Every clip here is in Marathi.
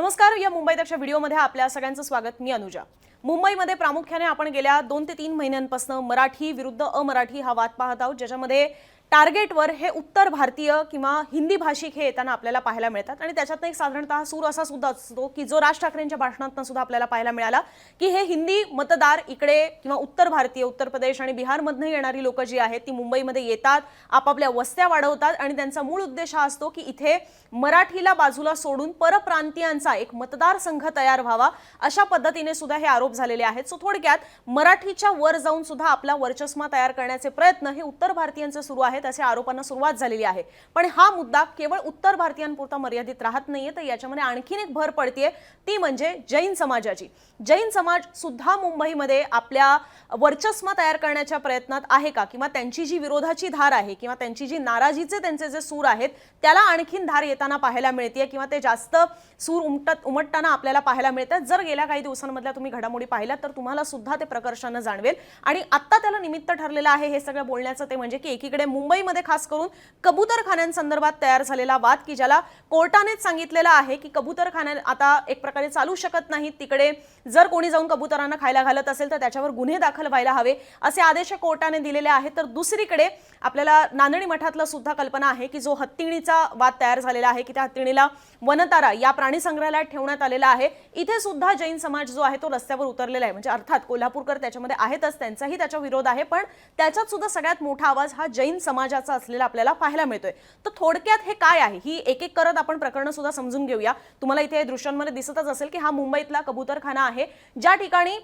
नमस्कार या मुंबई तकच्या व्हिडिओमध्ये आपल्या सगळ्यांचं स्वागत. मी अनुजा. मुंबईमध्ये प्रामुख्याने आपण गेल्या दोन ते तीन महिन्यांपासून मराठी विरुद्ध अमराठी हा वाद पाहत आहोत ज्याच्यामध्ये टार्गेटवर हे उत्तर भारतीय किंवा हिंदी भाषिक हे येताना आपल्याला पाहायला मिळतात. आणि त्याच्यातनं एक साधारणतः सूर असा सुद्धा असतो की जो राज ठाकरेंच्या भाषणातनं सुद्धा आपल्याला पाहायला मिळाला की हे हिंदी मतदार इकडे किंवा उत्तर भारतीय उत्तर प्रदेश आणि बिहारमधनं येणारी लोकं जी आहेत ती मुंबईमध्ये येतात आपापल्या वस्त्या वाढवतात आणि त्यांचा मूळ उद्देश हा असतो की इथे मराठीला बाजूला सोडून परप्रांतीयांचा एक मतदारसंघ तयार व्हावा अशा पद्धतीने सुद्धा हे आरोप झालेले आहेत. सो थोडक्यात मराठीच्या वर जाऊन सुद्धा आपला वर्चस्मा तयार करण्याचे प्रयत्न हे उत्तर भारतीयांचे सुरू आहेत अशा आरोपांना सुरुवात झालेली आहे. पण हा मुद्दा केवळ उत्तर भारतीयांपुरता मर्यादित राहत नाहीये तर याच्यामध्ये आणखीन एक भर पडतीये. ती म्हणजे जैन समाजाची. जैन समाज सुद्धा मुंबईमध्ये आपल्या वर्चस्व तयार करण्याच्या प्रयत्नात आहे का? किंवा त्यांची जी विरोधाची धार आहे किंवा त्यांची जी नाराजीचे त्यांचे जे सूर आहेत त्याला आणखीन धार येताना पाहायला मिळते किंवा ते जास्त सूर उमटत उमटताना आपल्याला पाहायला मिळतात? जर गेल्या काही दिवसांमधल्या तुम्ही घडामोडी पाहिल्यात तर तुम्हाला सुद्धा ते प्रकर्षानं जाणवेल. आणि आत्ता त्याला निमित्त ठरलेलं आहे हे सगळं बोलण्याचं ते म्हणजे की एकीकडे मुंबई मुंबईमध्ये खास करून कबूतरखान्यांसंदर्भात तयार झालेला वाद की ज्याला कोर्टानेच सांगितलेलं आहे की कबूतरखान्या आता एक प्रकारे चालू शकत नाहीत. तिकडे जर कोणी जाऊन कबुतरांना खायला घालत असेल तर त्याच्यावर गुन्हे दाखल व्हायला हवे असे आदेश कोर्टाने दिलेले आहेत. तर दुसरीकडे आपल्याला नांदणी मठातलं सुद्धा कल्पना आहे की जो हत्तीणीचा वाद तयार झालेला आहे की त्या हत्तीणीला वनतारा या प्राणी संग्रहालयात ठेवण्यात आलेला आहे. इथे सुद्धा जैन समाज जो आहे तो रस्त्यावर उतरलेला आहे. म्हणजे अर्थात कोल्हापूरकर त्याच्यामध्ये आहेतच त्यांचाही त्याच्या विरोध आहे. पण त्याच्यात सुद्धा सगळ्यात मोठा आवाज हा जैन समाजाचा असलेला आपल्याला पाहायला मिळतोय. तर थोडक्यात हे काय आहे? ही एक एक करत आपण प्रकरणं सुद्धा समजून घेऊया. तुम्हाला इथे दृश्यांमध्ये दिसतच असेल की हा मुंबईतला कबूतरखाना आहे. ज्या ठिकाणी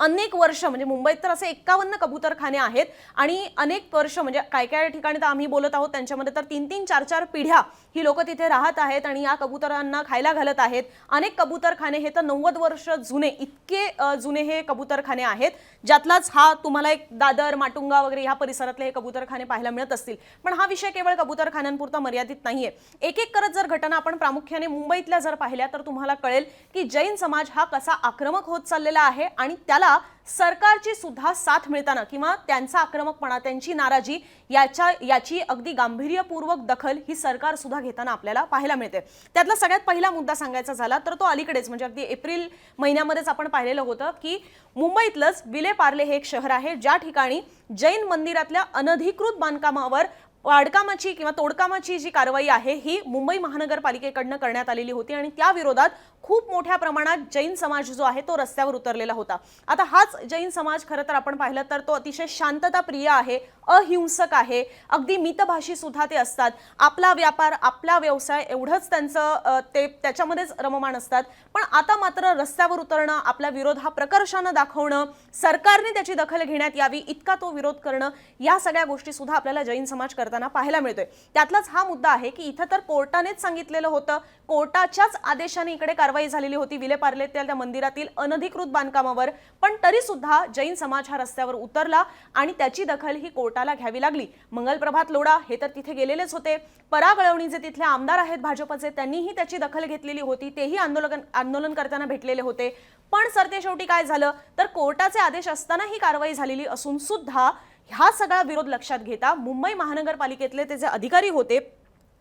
अनेक वर्ष म्हणजे मुंबईत तर असे एक्कावन्न कबूतरखाने आहेत आणि अनेक वर्ष म्हणजे काय काय ठिकाणी तर आम्ही बोलत आहोत त्यांच्यामध्ये तर तीन तीन चार चार पिढ्या ही लोक तिथे राहत आहेत आणि या कबुतरांना खायला घालत आहेत. अनेक कबूतरखाने हे तर नव्वद वर्ष जुने इतके जुने हे कबूतरखाने आहेत ज्यातलाच हा तुम्हाला एक दादर माटुंगा वगैरे ह्या परिसरातले हे कबूतरखाने पाहायला मिळत असतील. पण हा विषय केवळ कबूतरखान्यांपुरता मर्यादित नाहीये. एक एक करत जर घटना आपण प्रामुख्याने मुंबईतल्या जर पाहिल्या तर तुम्हाला कळेल की जैन समाज हा कसा आक्रमक होत चाललेला आहे आणि त्याला सरकारची सुद्धा साथ मिळताना किंवा त्यांचा आक्रमकपणा त्यांची नाराजी याच्या याची अगदी गांभीर्यपूर्वक दखल ही सरकार सुद्धा घेताना आपल्याला पाहायला मिळते. त्यातला सगळ्यात पहिला मुद्दा सांगायचा झाला तर तो अलीकडेच म्हणजे अगदी एप्रिल महिन्यामध्येच आपण पाहिलेलं होतं की मुंबईतलंच विले पार्ले हे एक शहर आहे ज्या ठिकाणी जैन मंदिरातल्या अनधिकृत बांधकामावर वाढकामाची किंवा तोडकामाची जी कारवाई आहे ही मुंबई महानगरपालिकेकडनं करण्यात आलेली होती आणि त्या विरोधात खूप मोठ्या प्रमाणात जैन समाज जो आहे तो रस्त्यावर उतरलेला होता. आता हाच जैन समाज खरं तर आपण पाहिलं तर तो अतिशय शांतताप्रिय आहे अहिंसक आहे. अगदी मितभाषी सुद्धा ते असतात. आपला व्यापार आपला व्यवसाय एवढंच त्यांचं ते त्याच्यामध्येच रममाण असतात. पण आता मात्र रस्त्यावर उतरणं आपला विरोध हा प्रकर्षानं दाखवणं सरकारने त्याची दखल घेण्यात यावी इतका तो विरोध करणं या सगळ्या गोष्टी सुद्धा आपल्याला जैन समाज करताना पाहायला मिळतोय. त्यातलाच हा मुद्दा आहे की इथं तर कोर्टानेच सांगितलेलं होतं. कोर्टाच्याच आदेशाने इकडे कारवाई झालेली होती. विलेपार्ले त्या त्या मंदिरातील अनधिकृत बांधकामावर. पण तरी सुद्धा जैन समाज हा रस्त्यावर उतरला आणि त्याची दखल ही हाताला घ्यावी लागली. मंगलप्रभात लोढा हे तर तिथे गेलेलेच होते. परागळवणी जे तिथले आमदार आहेत भाजपचे त्यांनीही त्याची दखल घेतलेली होती. तेही आंदोलन आंदोलन करताना भेटलेले होते. पण सरतेशेवटी काय झालं? तर कोर्टाचे आदेश असताना ही कारवाई झालेली असून सुद्धा हा सगळा विरोध लक्षात घेता मुंबई महानगरपालिकेतले ते जे अधिकारी होते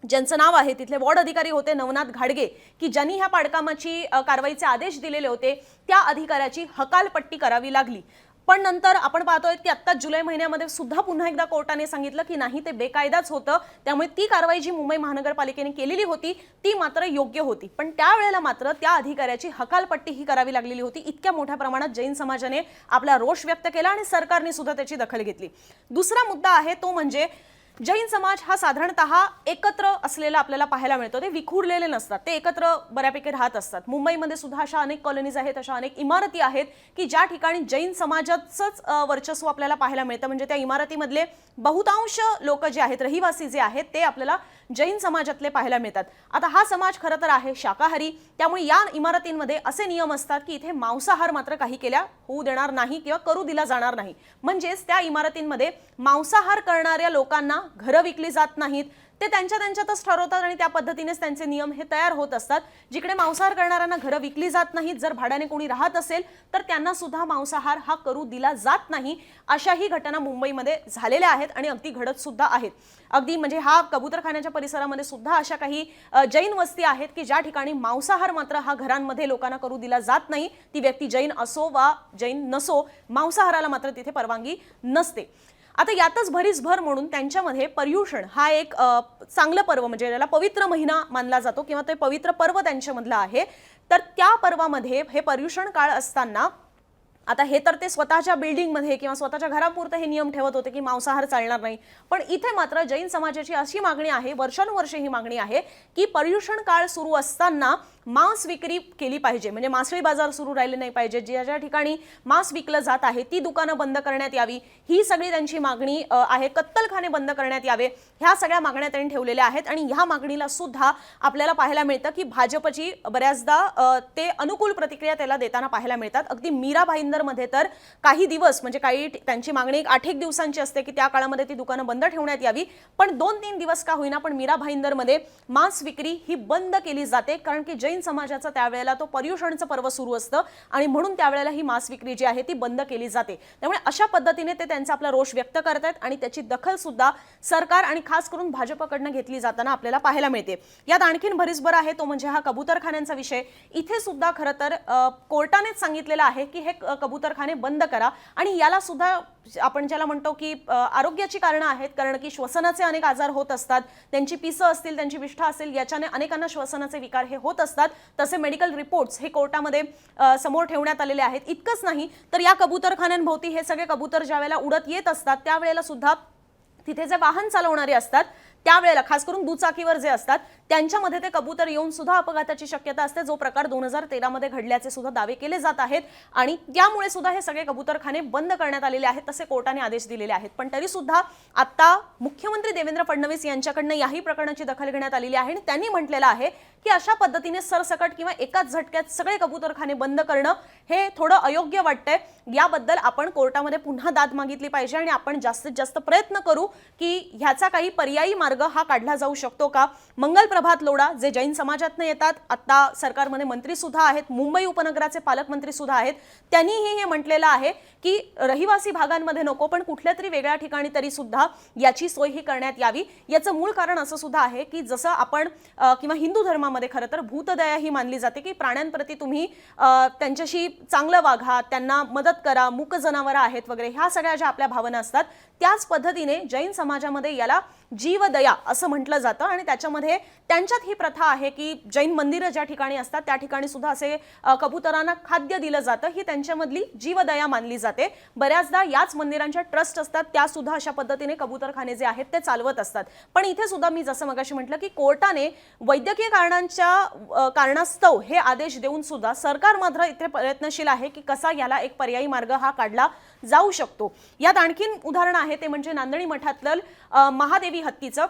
ज्यांचं नाव आहे तिथले वॉर्ड अधिकारी होते नवनाथ घाडगे की ज्यांनी ह्या पाडकामाची कारवाईचे आदेश दिलेले होते त्या अधिकाऱ्याची हकालपट्टी करावी लागली. पण नंतर आपण पाहतोय की आत्ता जुलै महिन्यामध्ये सुद्धा पुन्हा एकदा कोर्टाने सांगितलं की नाही ते बेकायदाच होतं. त्यामुळे ती कारवाई जी मुंबई महानगरपालिकेने केलेली होती ती मात्र योग्य होती. पण त्यावेळेला मात्र त्या अधिकाऱ्याची हकालपट्टी ही करावी लागलेली होती. इतक्या मोठ्या प्रमाणात जैन समाजाने आपला रोष व्यक्त केला आणि सरकारने सुद्धा त्याची दखल घेतली. दुसरा मुद्दा आहे तो म्हणजे जैन समाज हा साधारणतः एकत्र असलेला आपल्याला पाहायला मिळतो. ते विखुरलेले नसतात. ते एकत्र बऱ्यापैकी राहत असतात. मुंबईमध्ये सुद्धा अशा अनेक कॉलनीज आहेत अशा अनेक इमारती आहेत की ज्या ठिकाणी जैन समाजाचंच वर्चस्व आपल्याला पाहायला मिळतं. म्हणजे त्या इमारतीमधले बहुतांश लोक जे आहेत रहिवासी जे आहेत ते आपल्याला जैन समाजातले पाहायला मिळतात. आता हा समाज खरं तर आहे शाकाहारी. त्यामुळे या इमारतींमध्ये असे नियम असतात की इथे मांसाहार मात्र काही केल्या होऊ देणार नाही किंवा करू दिला जाणार नाही. म्हणजेच त्या इमारतींमध्ये मांसाहार करणाऱ्या लोकांना घरं विकली जात नाहीत ते त्यांच्या त्यांच्यातच ठरवतात आणि त्या पद्धतीनेच त्यांचे नियम हे तयार होत असतात. जिकडे मांसाहार करणाऱ्यांना घरं विकली जात नाहीत जर भाड्याने कोणी राहत असेल तर त्यांना सुद्धा मांसाहार हा करू दिला जात नाही. अशाही घटना मुंबईमध्ये झालेल्या आहेत आणि अगदी घडत सुद्धा आहेत. अगदी म्हणजे हा कबूतरखान्याच्या परिसरामध्ये सुद्धा अशा काही जैन वस्ती आहेत की ज्या ठिकाणी मांसाहार मात्र हा घरांमध्ये लोकांना करू दिला जात नाही. ती व्यक्ती जैन असो वा जैन नसो मांसाहाराला मात्र तिथे परवानगी नसते. आता यातच भरीस भर म्हणून त्यांच्यामध्ये पर्युषण हा एक चांगलं पर्व म्हणजे ज्याला पवित्र महिना मानला जातो किंवा ते पवित्र पर्व त्यांच्यामधलं आहे. तर त्या पर्वामध्ये हे पर्युषण काळ असताना आता हे तर ते स्वतःच्या बिल्डिंगमध्ये किंवा स्वतःच्या घरापुरतं हे नियम ठेवत होते की मांसाहार चालणार नाही. पण इथे मात्र जैन समाजाची अशी मागणी आहे वर्षानुवर्षे ही मागणी आहे की पर्युषण काळ सुरू असताना मांस विक्री केली पाहिजे. म्हणजे मासळी बाजार सुरू राहिले नाही पाहिजे. ज्या ज्या ठिकाणी मांस विकलं जात आहे ती दुकानं बंद करण्यात यावी. ही सगळी त्यांची मागणी आहे. कत्तलखाने बंद करण्यात यावे. ह्या सगळ्या मागण्या त्यांनी ठेवलेल्या आहेत आणि ह्या मागणीला सुद्धा आपल्याला पाहायला मिळतं की भाजपची बऱ्याचदा ते अनुकूल प्रतिक्रिया त्याला देताना पाहायला मिळतात. अगदी मीरा भाईंदरमध्ये तर काही दिवस म्हणजे काही त्यांची मागणी एक आठ एक दिवसांची असते की त्या काळामध्ये ती दुकानं बंद ठेवण्यात यावी. पण दोन तीन दिवस का होईना पण मीरा भाईंदरमध्ये मांस विक्री ही बंद केली जाते. कारण की जैन समाजाचा त्यावेळेला तो पर्युषणचं पर्व सुरू असतं आणि म्हणून त्यावेळेला ही मांस विक्री जी आहे ती बंद केली जाते. त्यामुळे अशा पद्धतीने ते त्यांचा आपला रोष व्यक्त करतायत आणि त्याची दखल सुद्धा सरकार आणि खास करून भाजपकडनं घेतली जाताना आपल्याला पाहायला मिळते. यात आणखीन भरीसभर आहे तो म्हणजे हा कबूतरखान्यांचा विषय. इथे सुद्धा खरं तर कोर्टानेच सांगितलेलं आहे की हे कबूतरखाने बंद करा आणि याला सुद्धा आपण ज्याला म्हणतो की आरोग्याची कारणं आहेत कारण की श्वसनाचे अनेक आजार होत असतात. त्यांची पिसं असतील त्यांची विष्ठा असेल याच्याने अनेकांना श्वसनाचे विकार हे होत असतात. तसे मेडिकल रिपोर्ट्स हे कोर्टामध्ये समोर ठेवण्यात आलेले आहेत. इतकंच नाही तर या कबूतरखान्यांभोवती हे सगळे कबूतर ज्यावेळेला उडत येत असतात त्यावेळेला सुद्धा तिथे जे वाहन चालवणारे असतात त्यावेळेला खास करून दुचाकीवर जे असतात त्यांच्यामध्ये ते कबूतर येऊन सुद्धा अपघाताची शक्यता असते. जो प्रकार दोन हजार तेरामध्ये घडल्याचे सुद्धा दावे केले जात आहेत आणि त्यामुळे सुद्धा हे सगळे कबूतरखाने बंद करण्यात आलेले आहेत तसे कोर्टाने आदेश दिलेले आहेत. पण तरी सुद्धा आता मुख्यमंत्री देवेंद्र फडणवीस यांच्याकडनं याही प्रकरणाची दखल घेण्यात आलेली आहे आणि त्यांनी म्हटलेलं आहे की अशा पद्धतीने सरसकट किंवा एकाच झटक्यात सगळे कबूतरखाने बंद करणं हे थोडं अयोग्य वाटतंय. याबद्दल आपण कोर्टामध्ये पुन्हा दाद मागितली पाहिजे आणि आपण जास्तीत जास्त प्रयत्न करू की ह्याचा काही पर्यायी मार्ग हा काढला जाऊ शकतो का? मंगल प्रभात लोडा जे जैन समाजातनं येतात आत्ता सरकारमध्ये मंत्री सुद्धा आहेत मुंबई उपनगराचे पालकमंत्री सुद्धा आहेत त्यांनीही हे म्हटलेलं आहे की रहिवासी भागांमध्ये नको पण कुठल्या तरी वेगळ्या ठिकाणी तरी सुद्धा याची सोय ही करण्यात यावी. याचं मूळ कारण असं सुद्धा आहे की जसं आपण किंवा हिंदू धर्मामध्ये खरं तर भूतदया ही मानली जाते की प्राण्यांप्रती तुम्ही त्यांच्याशी चांगलं वागा त्यांना मदत करा मूक जनावरं आहेत वगैरे ह्या सगळ्या ज्या आपल्या भावना असतात त्याच पद्धतीने जैन समाजामध्ये याला जीवदया असं म्हटलं जातं आणि त्याच्यामध्ये त्यांच्यात ही प्रथा आहे की जैन मंदिरं ज्या ठिकाणी असतात त्या ठिकाणी सुद्धा असे कबुतरांना खाद्य दिलं जातं. ही त्यांच्यामधली जीवदया मानली जाते. बऱ्याचदा याच मंदिरांच्या ट्रस्ट असतात त्या सुद्धा अशा पद्धतीने कबूतरखाने जे आहेत ते चालवत असतात. पण इथे सुद्धा मी जसं मगाशी म्हटलं की कोर्टाने वैद्यकीय कारणांच्या कारणास्तव हे आदेश देऊन सुद्धा सरकार मात्र इथे प्रयत्नशील आहे की कसा याला एक पर्यायी मार्ग हा काढला जाऊ शकतो. यात आणखीन उदाहरण आहे ते म्हणजे नांदणी मठातलं महादेवी हत्तीचं.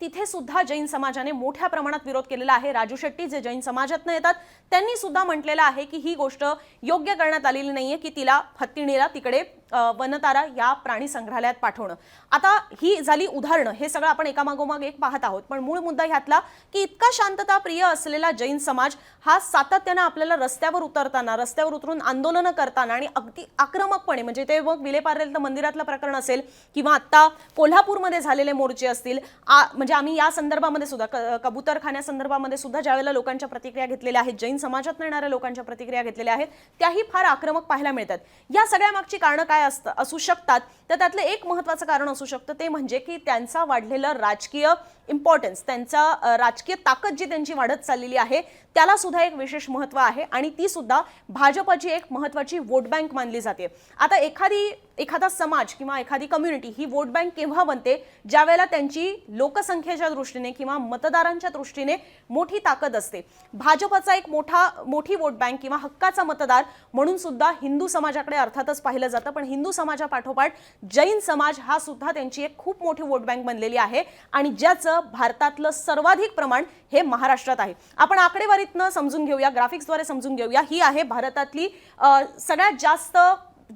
तिथे सुद्धा जैन समाजाने मोठ्या प्रमाणात विरोध केलेला आहे. राजू शेट्टी जे जैन समाजातनं येतात त्यांनी सुद्धा म्हटलेलं आहे की ही गोष्ट योग्य करण्यात आलेली नाहीये की तिला हत्तीणीला तिकडे वनतारा या प्राणी संग्रहालयात पाठवणं. आता ही झाली उदाहरणं. हे सगळं आपण एकामागोमाग एक पाहत आहोत. पण मूळ मुद्दा ह्यातला की इतका शांतता प्रिय असलेला जैन समाज हा सातत्यानं आपल्याला रस्त्यावर उतरताना रस्त्यावर उतरून आंदोलनं करताना आणि अगदी आक्रमकपणे म्हणजे ते मग विलेपार्लेलं मंदिरातलं प्रकरण असेल किंवा आत्ता कोल्हापूरमध्ये झालेले मोर्चे असतील आ- म्हणजे आम्ही या संदर्भामध्ये सुद्धा क- कबूतरखान्या संदर्भामध्ये सुद्धा ज्यावेळेला लोकांच्या प्रतिक्रिया घेतलेल्या आहेत जैन समाजात येणाऱ्या लोकांच्या प्रतिक्रिया घेतलेल्या आहेत त्याही फार आक्रमक पाहायला मिळतात. या सगळ्या मागची कारणं काय असतं असू शकतात. तर त्यातलं एक महत्त्वाचं कारण असू शकतं ते म्हणजे की त्यांचा वाढलेला राजकीय इम्पॉर्टन्स त्यांचा राजकीय ताकद जी त्यांची वाढत चाललेली आहे त्याला सुद्धा एक विशेष महत्त्व आहे आणि ती सुद्धा भाजपची एक महत्त्वाची वोट बँक मानली जाते. आता एखादी एखादा समाज किंवा एखादी कम्युनिटी ही वोट बँक केव्हा बनते? ज्यावेळेला त्यांची लोकसंख्येच्या दृष्टीने किंवा मतदारांच्या दृष्टीने मोठी ताकद असते. भाजपचा एक मोठा मोठी वोट बँक किंवा हक्काचा मतदार म्हणून सुद्धा हिंदू समाजाकडे अर्थातच पाहिलं जातं. पण हिंदू समाजापाठोपाठ जैन समाज हा सुद्धा त्यांची एक खूप मोठी वोट बँक बनलेली आहे. आणि ज्याचं भारतातलं सर्वाधिक प्रमाण हे महाराष्ट्रात आहे. आपण आकडेवारीतनं समजून घेऊया ग्राफिक्सद्वारे समजून घेऊया. ही आहे भारतातली सगळ्यात जास्त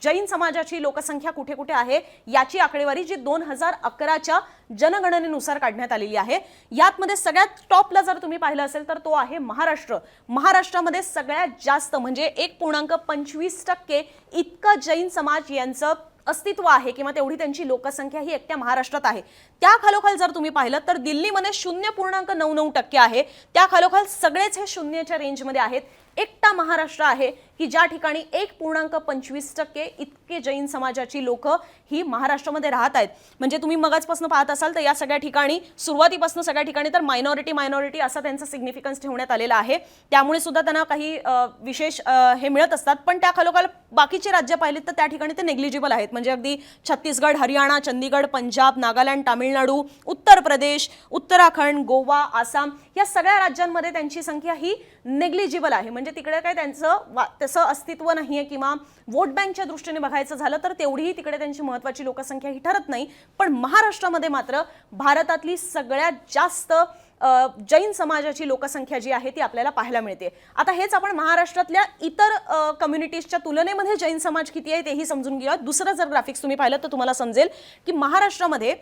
जैन समाजाची लोकसंख्या कुठे कुठे आहे याची आकडेवारी जी दोन हजार अकराच्या जनगणनेनुसार काढण्यात आलेली आहे. यातमध्ये सगळ्यात टॉपला जर तुम्ही पाहिलं असेल तर तो आहे महाराष्ट्र. महाराष्ट्रामध्ये सगळ्यात जास्त म्हणजे एक पूर्णांक पंचवीस टक्के इतकं जैन समाज यांचं अस्तित्व आहे किंवा तेवढी त्यांची लोकसंख्या ही एकट्या महाराष्ट्रात आहे. त्या खालोखाल जर तुम्ही पाहिलं तर दिल्लीमध्ये शून्य पूर्णांक नऊ नऊ टक्के आहे. त्या खालोखाल सगळेच हे शून्यच्या रेंजमध्ये आहेत. एकटा महाराष्ट्र आहे. की ज्या ठिकाणी एक पूर्णांक पंचवीस टक्के इतके जैन समाजाची लोक ही महाराष्ट्रामध्ये राहत आहेत. म्हणजे तुम्ही मगाचपासून पाहत असाल तर या सगळ्या ठिकाणी सुरुवातीपासून सगळ्या ठिकाणी तर मायनॉरिटी मायनॉरिटी असा त्यांचा सिग्निफिकन्स ठेवण्यात आलेला आहे. त्यामुळे सुद्धा त्यांना काही विशेष हे मिळत असतात. पण त्या खालोखाल बाकीचे राज्य पाहिलेत तर त्या ठिकाणी ते नेग्लिजिबल आहेत. म्हणजे अगदी छत्तीसगड हरियाणा चंदीगड पंजाब नागालँड तामिळनाडू उत्तर प्रदेश उत्तराखंड गोवा आसाम या सगळ्या राज्यांमध्ये त्यांची संख्या ही नेग्लिजिबल आहे. म्हणजे म्हणजे तिकडे काय त्यांचं वा- तसं अस्तित्व नाहीये किंवा वोट बँकच्या दृष्टीने बघायचं झालं तर तेवढीही तिकडे त्यांची महत्वाची लोकसंख्या ही ठरत नाही. पण महाराष्ट्रामध्ये मात्र भारतातली सगळ्यात जास्त जैन समाजाची लोकसंख्या जी आहे ती आपल्याला पाहायला मिळते. आता हेच आपण महाराष्ट्रातल्या इतर कम्युनिटीजच्या तुलनेमध्ये जैन समाज किती आहे तेही समजून घेऊया. दुसरं जर ग्राफिक्स तुम्ही पाहिलं तर तुम्हाला समजेल की महाराष्ट्रामध्ये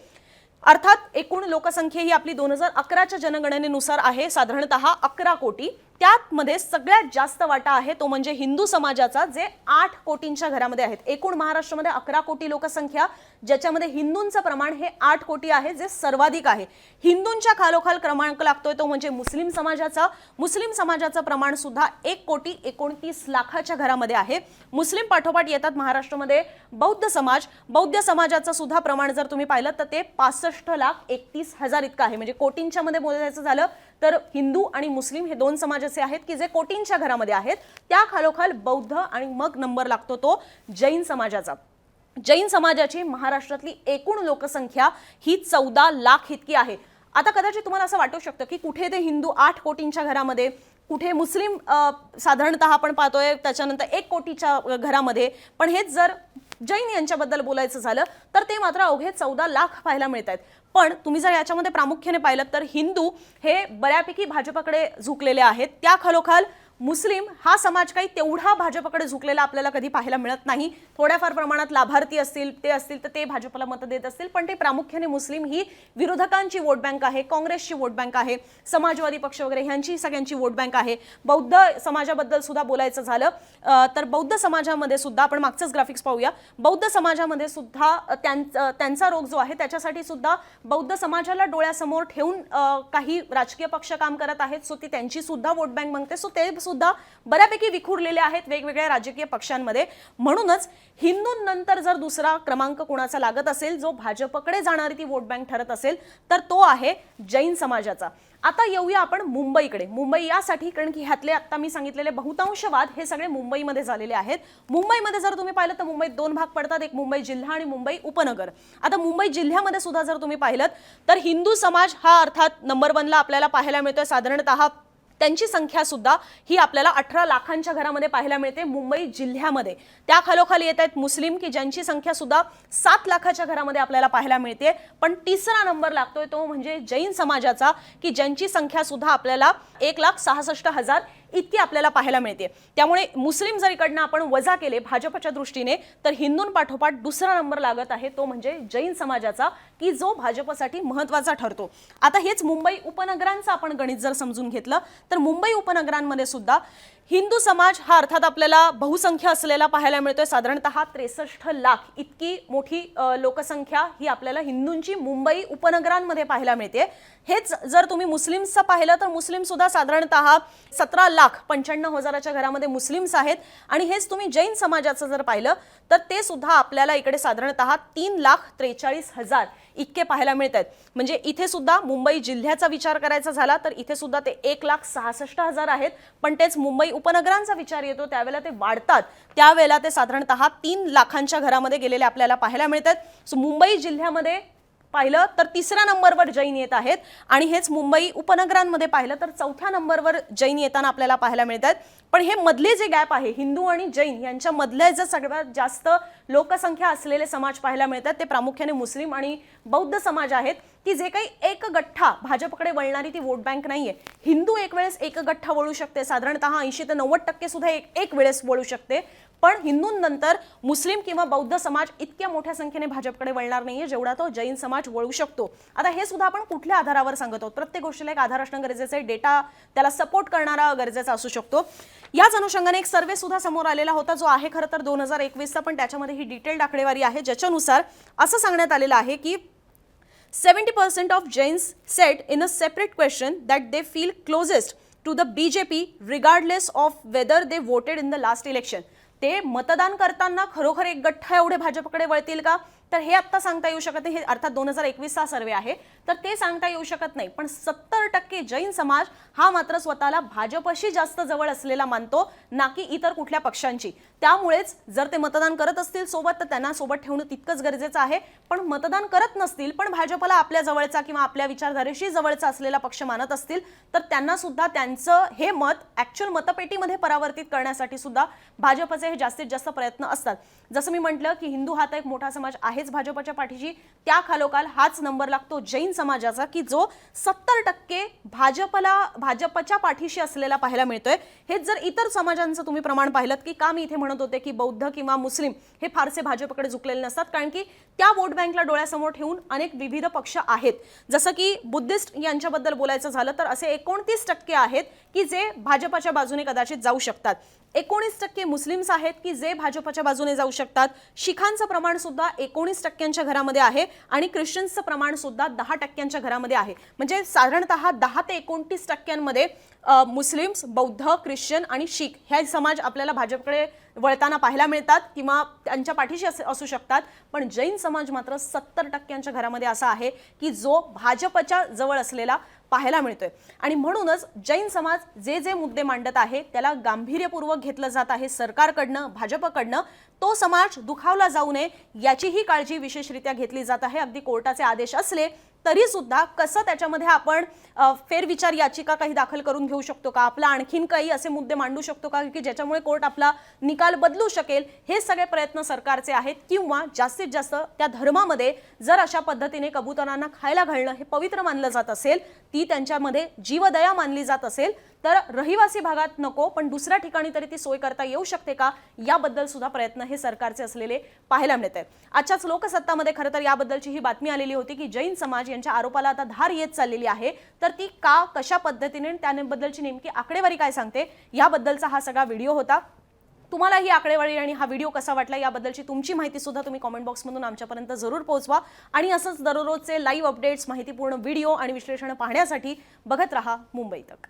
अर्थात एकूण लोकसंख्या ही आपली दोन हजार अकराच्या जनगणनेनुसार आहे. साधारणतः अकरा कोटी त्यामध्ये सगळ्यात जास्त वाटा आहे तो म्हणजे हिंदू समाजाचा जे आठ कोटींच्या घरामध्ये आहेत. एकूण महाराष्ट्रामध्ये अकरा कोटी लोकसंख्या ज्याच्यामध्ये हिंदूंचं प्रमाण हे आठ कोटी आहे जे सर्वाधिक आहे. हिंदूंच्या खालोखाल क्रमांक लागतोय तो म्हणजे मुस्लिम समाजाचा. मुस्लिम समाजाचं प्रमाण सुद्धा एक कोटी एकोणतीस लाखाच्या घरामध्ये आहे. मुस्लिम पाठोपाठ येतात महाराष्ट्रामध्ये बौद्ध समाज. बौद्ध समाजाचं सुद्धा प्रमाण जर तुम्ही पाहिलं तर ते पासष्ट लाख एकतीस हजार इतकं आहे. म्हणजे कोटींच्या मध्ये बोलायचं झालं तर हिंदू आणि मुस्लिम हे दोन समाज असे आहेत की जे कोटींच्या घरामध्ये आहेत. त्या खालोखाल बौद्ध आणि मग नंबर लागतो तो जैन समाजाचा. जैन समाजाची महाराष्ट्रातली एकूण लोकसंख्या ही चौदा लाख इतकी आहे. आता कदाचित तुम्हाला असं वाटू शकतं की कुठे ते हिंदू आठ कोटींच्या घरामध्ये कुठे मुस्लिम साधारणत साधारणतः आपण पाहतोय त्याच्यानंतर एक कोटीच्या घरामध्ये. पण हेच जर जैन यांच्याबद्दल बोलायचं झालं तर ते मात्र अवघे चौदा लाख पाहायला मिळत आहेत पण तुम्ही जर याच्यामध्ये प्रामुख्याने पाहिलं तर हिंदू हे बऱ्यापैकी भाजपाकडे झुकलेले आहेत. त्या खालोखाल मुस्लिम हा समाज काही तेवढा भाजपकडे झुकलेला आपल्याला कधी पाहायला मिळत नाही. थोड्याफार प्रमाणात लाभार्थी असतील ते असतील तर ते भाजपला मतं देत असतील. पण ते प्रामुख्याने मुस्लिम ही विरोधकांची वोट बँक आहे काँग्रेसची वोट बँक आहे समाजवादी पक्ष वगैरे ह्यांची सगळ्यांची वोट बँक आहे. बौद्ध समाजाबद्दल सुद्धा बोलायचं झालं तर बौद्ध समाजामध्ये सुद्धा आपण मागचंच ग्राफिक्स पाहूया. बौद्ध समाजामध्ये सुद्धा त्यांचा रोग जो आहे त्याच्यासाठी सुद्धा बौद्ध समाजाला डोळ्यासमोर ठेवून काही राजकीय पक्ष काम करत आहेत सो ती त्यांची सुद्धा वोट बँक बनते सो ते सुद्धा बऱ्यापैकी विखुरलेले आहेत वेगवेगळ्या राजकीय पक्षांमध्ये. म्हणूनच हिंदूंनंतर जर दुसरा क्रमांक कुणाचा लागत असेल जो भाजपकडे जाणारी ती वोट बँक ठरत असेल तर तो आहे जैन समाजाचा. आता येऊया आपण मुंबईकडे. मुंबई यासाठी कारण की ह्यातले आता मी सांगितलेले बहुतांश वाद हे सगळे मुंबईमध्ये झालेले आहेत. मुंबईमध्ये जर तुम्ही पाहिलं तर मुंबईत दोन भाग पडतात. एक मुंबई जिल्हा आणि मुंबई उपनगर. आता मुंबई जिल्ह्यामध्ये सुद्धा जर तुम्ही पाहिलं तर हिंदू समाज हा अर्थात नंबर वनला आपल्याला पाहायला मिळतोय. साधारणतः त्यांची संख्या सुद्धा ही आपल्याला अठरा लाखांच्या घरामध्ये पाहायला मिळते मुंबई जिल्ह्यामध्ये. त्या खालोखाली येत आहेत मुस्लिम की ज्यांची संख्या सुद्धा सात लाखाच्या घरामध्ये आपल्याला पाहायला मिळते. पण तिसरा नंबर लागतोय तो म्हणजे जैन समाजाचा की ज्यांची संख्या सुद्धा आपल्याला एक लाख सहासष्ट हजार इतकी आपल्याला पाहायला मिळते. त्यामुळे मुस्लिम जर इकडनं आपण वजा केले भाजपच्या दृष्टीने तर हिंदूंपाठोपाठ दुसरा नंबर लागत आहे तो म्हणजे जैन समाजाचा की जो भाजपसाठी महत्त्वाचा ठरतो. आता हेच मुंबई उपनगरांचं आपण गणित जर समजून घेतलं तर मुंबई उपनगरांमध्ये सुद्धा हिंदू समाज हा अर्थात आपल्याला बहुसंख्य असलेला पाहायला मिळतोय. साधारणतः त्रेसष्ट लाख इतकी मोठी लोकसंख्या ही आपल्याला हिंदूंची मुंबई उपनगरांमध्ये पाहायला मिळते हेच जर तुम्ही मुस्लिम्सचं पाहिलं तर मुस्लिम सुद्धा साधारणतः सतरा लाख पंच्याण्णव हजाराच्या घरामध्ये मुस्लिम्स आहेत. आणि हेच तुम्ही जैन समाजाचं जर पाहिलं तर ते सुद्धा आपल्याला इकडे साधारणतः तीन लाख त्रेचाळीस हजार इतके पाहायला मिळत आहेत म्हणजे इथे सुद्धा मुंबई जिल्ह्याचा विचार करायचा झाला तर इथे सुद्धा ते एक लाख सहासष्ट हजार आहेत. पण तेच मुंबई उपनगरांचा विचार येतो त्यावेळेला ते वाढतात. त्यावेळेला ते साधारणतः तीन लाखांच्या घरामध्ये गेलेले आपल्याला पाहायला मिळतात. सो मुंबई जिल्ह्यामध्ये पाहिलं तर तिसऱ्या नंबरवर जैन येत आहेत. आणि हेच मुंबई उपनगरांमध्ये पाहिलं तर चौथ्या नंबरवर जैन येताना आपल्याला पाहायला मिळत आहेत पण हे मधले जे गॅप आहे हिंदू आणि जैन यांच्या मधले जे सगळ्यात जास्त लोकसंख्या असलेले समाज पाहायला मिळतात ते प्रामुख्याने मुस्लिम आणि बौद्ध समाज आहेत की जे काही एक गठ्ठा भाजपकडे वळणारी ती वोट बँक नाहीये. हिंदू एक वेळेस एक गठ्ठा वळू शकते साधारणतः ऐंशी ते नव्वद टक्के सुद्धा एक एक वेळेस वळू शकते. पण हिंदूंनंतर मुस्लिम किंवा बौद्ध समाज इतक्या मोठ्या संख्येने भाजपकडे वळणार नाहीये जेवढा तो जैन समाज वळू शकतो. आता हे सुद्धा आपण कुठल्या आधारावर सांगत आहोत? प्रत्येक गोष्टीला एक आधार असणं गरजेचं आहे डेटा त्याला सपोर्ट करणारा गरजेचा असू शकतो. याच अनुषंगाने एक सर्वे सुद्धा समोर आलेला होता जो आहे खरं तर दोन हजार एकवीसचा पण त्याच्यामध्ये ही डिटेल्ड आकडेवारी आहे ज्याच्यानुसार असं सांगण्यात आलेलं आहे की 70% set in a separate question that they feel they to the B J P regardless of whether they voted in the last election. ते मतदान करताना खरोखर एक गठ्ठा एवढे भाजपकडे वळतील का? तर हे आत्ता सांगता येऊ शकत नाही. हे अर्थात दोन हजार एकवीसचा सर्वे आहे. तर ते सांगता येऊ शकत नाही. पण सत्तर टक्के जैन समाज हा मात्र स्वतःला भाजपशी जास्त जवळ असलेला मानतो ना की इतर कुठल्या पक्षांची त्यामुळेच जर ते मतदान करत असतील सोबत तर त्यांना सोबत ठेवणं तितकंच गरजेचं आहे. पण मतदान करत नसतील पण भाजपला आपल्या जवळचा किंवा आपल्या विचारधारेशी जवळचा असलेला पक्ष मानत असतील तर त्यांना सुद्धा त्यांचं हे मत ॲक्च्युअल मतपेटीमध्ये परावर्तित करण्यासाठी सुद्धा भाजपचे हे जास्तीत जास्त प्रयत्न असतात. जसं मी म्हटलं की हिंदू हा तर एक मोठा समाज आहे. आहेच भाजपच्या पाठीशी. त्या खालोखाल हाच नंबर लागतो जैन समाजाचा की जो सत्तर टक्के भाजपला भाजपच्या पाठीशी असलेला पाहायला मिळतोय. हेच जर इतर समाजांचं तुम्ही प्रमाण पाहिलं की का मी इथे म्हणत होते की बौद्ध किंवा मुस्लिम हे फारसे भाजपकडे झुकलेले नसतात कारण की त्या वोट बँकला डोळ्यासमोर ठेवून अनेक विविध पक्ष आहेत. जसं की बुद्धिस्ट यांच्याबद्दल बोलायचं झालं तर असे एकोणतीस टक्के आहेत की जे भाजपच्या बाजूने कदाचित जाऊ शकतात. एकोणीस टक्के मुस्लिम्स आहेत की जे भाजपच्या बाजूने जाऊ शकतात. शिखांचं प्रमाण सुद्धा एकोणीस टक्क्यांच्या घरामध्ये आहे आणि ख्रिश्चन्सचं प्रमाण सुद्धा दहा टक्क्यांच्या घरामध्ये आहे. म्हणजे साधारणतः दहा ते एकोणतीस टक्क्यांमध्ये मुस्लिम्स बौद्ध ख्रिश्चन आणि शीख हे समाज आपल्याला भाजपकडे वळताना पाहायला मिळतात किंवा त्यांच्या पाठीशी असे- असू शकतात. पण जैन समाज मात्र सत्तर टक्क्यांच्या घरामध्ये असा आहे की जो भाजपच्या जवळ असलेला पाहायला मिळतोय. आणि म्हणूनच जैन समाज जे जे मुद्दे मांडत आहे त्याला गांभीर्यपूर्वक घेतलं जात आहे सरकारकडनं भाजपकडनं. तो समाज दुखावला जाऊ नये याचीही काळजी विशेषरित्या घेतली जात आहे. अगदी कोर्टाचे आदेश असले तरी सुद्धा कसं त्याच्यामध्ये आपण फेरविचार याचिका काही दाखल करून घेऊ शकतो का? आपला आणखीन काही असे मुद्दे मांडू शकतो का? की ज्याच्यामुळे कोर्ट आपला निकाल बदलू शकेल? हे सगळे प्रयत्न सरकारचे आहेत. किंवा जास्तीत जास्त त्या धर्मामध्ये जर अशा पद्धतीने कबुतरांना खायला घालणं हे पवित्र मानलं जात असेल ती त्यांच्यामध्ये जीवदया मानली जात असेल तर रहिवासी भागात नको पण दुसऱ्या ठिकाणी तरी ती सोय करता येऊ शकते का? याबद्दल सुद्धा प्रयत्न हे सरकारचे असलेले पाहायला मिळत आहेत. आजच्याच लोकसत्तामध्ये खरं तर याबद्दलची ही बातमी आलेली होती की जैन समाज यांच्या आरोपाला आता धार येत चाललेली आहे. तर ती का कशा पद्धतीने आणि त्याबद्दलची नेमकी आकडेवारी काय सांगते? याबद्दलचा हा सगळा व्हिडिओ होता. तुम्हाला ही आकडेवारी आणि हा व्हिडिओ कसा वाटला याबद्दलची तुमची माहिती सुद्धा तुम्ही कॉमेंट बॉक्समधून आमच्यापर्यंत जरूर पोहोचवा. आणि असंच दररोजचे लाईव्ह अपडेट्स माहितीपूर्ण व्हिडिओ आणि विश्लेषण पाहण्यासाठी बघत रहा मुंबई तक.